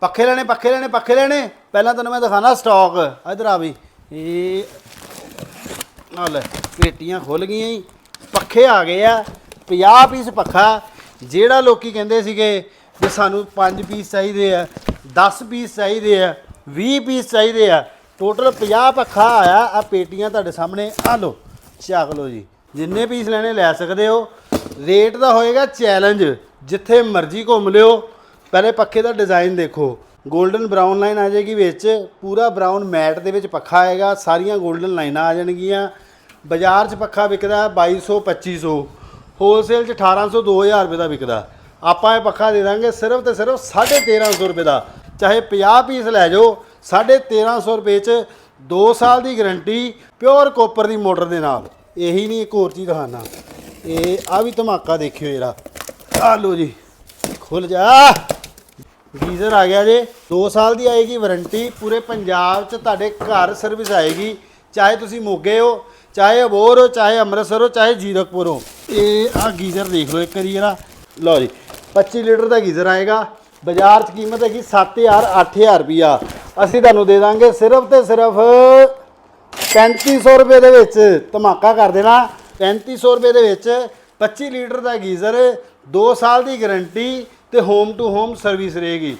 ਪੱਖੇ ਲੈਣੇ ਪੱਖੇ ਲੈਣੇ ਪੱਖੇ ਲੈਣੇ। ਪਹਿਲਾਂ ਤੈਨੂੰ ਮੈਂ ਦਿਖਾਣਾ ਸਟਾਕ ਇਧਰ ਆ ਵੀ। ਇਹ ਆ ਲੈ, ਪੇਟੀਆਂ ਖੁੱਲ ਗਈਆਂ ਜੀ। ਪੱਖੇ ਆ ਗਏ ਆ। 50 ਪੀਸ ਪੱਖਾ। ਜਿਹੜਾ ਲੋਕੀ ਕਹਿੰਦੇ ਸੀਗੇ ਕਿ ਸਾਨੂੰ 5 ਪੀਸ ਚਾਹੀਦੇ ਆ 10 ਪੀਸ ਚਾਹੀਦੇ ਆ 20 ਪੀਸ ਚਾਹੀਦੇ ਆ ਟੋਟਲ 50 ਪੱਖਾ ਆਇਆ ਆ ਪੇਟੀਆਂ ਤੁਹਾਡੇ ਸਾਹਮਣੇ। ਆ ਲਓ, ਚੱਕ ਲਓ ਜੀ। ਜਿੰਨੇ ਪੀਸ ਲੈਣੇ ਲੈ ਸਕਦੇ ਹੋ। ਰੇਟ ਦਾ ਹੋਏਗਾ ਚੈਲੰਜ ਜਿੱਥੇ ਮਰਜ਼ੀ ਘੁੰਮ ਲਿਓ। ਪਹਿਲੇ ਪੱਖੇ ਦਾ ਡਿਜ਼ਾਈਨ ਦੇਖੋ। 골ਡਨ ਬਰਾਊਨ ਲਾਈਨ ਆ ਜਾਏਗੀ ਵਿੱਚ। ਪੂਰਾ ਬਰਾਊਨ ਮੈਟ ਦੇ ਵਿੱਚ ਪੱਖਾ ਆਏਗਾ। ਸਾਰੀਆਂ 골ਡਨ ਲਾਈਨਾਂ ਆ ਜਾਣਗੀਆਂ। ਬਾਜ਼ਾਰ 'ਚ ਪੱਖਾ ਵਿਕਦਾ 2200 2500 ਹੋਲਸੇਲ 'ਚ 1800 2000 ਰੁਪਏ ਦਾ ਵਿਕਦਾ। ਆਪਾਂ ਇਹ ਪੱਖਾ ਦੇ ਦਾਂਗੇ ਸਿਰਫ ਤੇ ਸਿਰਫ 1350 ਰੁਪਏ ਦਾ। ਚਾਹੇ 50 ਪੀਸ ਲੈ ਜਾਓ 1350 ਰੁਪਏ 'ਚ 2 ਸਾਲ ਦੀ ਗਾਰੰਟੀ ਪਿਓਰ ਕੋਪਰ ਦੀ ਮੋਟਰ ਦੇ ਨਾਲ। ਇਹੀ ਨਹੀਂ, ਇੱਕ ਹੋਰ ਚੀਜ਼ ਦਿਖਾਣਾ ਇਹ ਆ ਵੀ ਧਮਾਕਾ ਦੇਖਿਓ ਜਰਾ। ਆ ਲੋ ਜੀ ਖੁੱਲ ਜਾ। ਗੀਜ਼ਰ ਆ ਗਿਆ ਜੇ 2 ਸਾਲ ਦੀ ਆਏਗੀ ਵਾਰੰਟੀ ਪੂਰੇ ਪੰਜਾਬ 'ਚ ਤੁਹਾਡੇ ਘਰ ਸਰਵਿਸ ਆਏਗੀ, ਚਾਹੇ ਤੁਸੀਂ ਮੋਗੇ ਹੋ, ਚਾਹੇ ਅਬੋਰ ਹੋ, ਚਾਹੇ ਅੰਮ੍ਰਿਤਸਰ ਹੋ, ਚਾਹੇ ਜੀਰਕਪੁਰ ਹੋ। ਇਹ ਆ ਗੀਜ਼ਰ ਦੇਖ ਲਓ ਇੱਕ ਵਾਰੀ ਜਰਾ। ਲਓ ਜੀ 25 ਲੀਟਰ ਦਾ ਗੀਜ਼ਰ ਆਏਗਾ, ਬਾਜ਼ਾਰ 'ਚ ਕੀਮਤ ਹੈਗੀ 7000 8000 ਰੁਪਿਆ ਅਸੀਂ ਤੁਹਾਨੂੰ ਦੇ ਦਾਂਗੇ ਸਿਰਫ ਤੇ ਸਿਰਫ 3500 ਰੁਪਏ ਦੇ ਵਿੱਚ, ਧਮਾਕਾ ਕਰ ਦੇਣਾ। 3500 ਰੁਪਏ ਦੇ ਵਿੱਚ 25 ਲੀਟਰ ਦਾ ਗੀਜ਼ਰ 2 ਸਾਲ ਦੀ ਗਾਰੰਟੀ ਤੇ ਹੋਮ ਟੂ ਹੋਮ ਸਰਵਿਸ ਰਹੇਗੀ।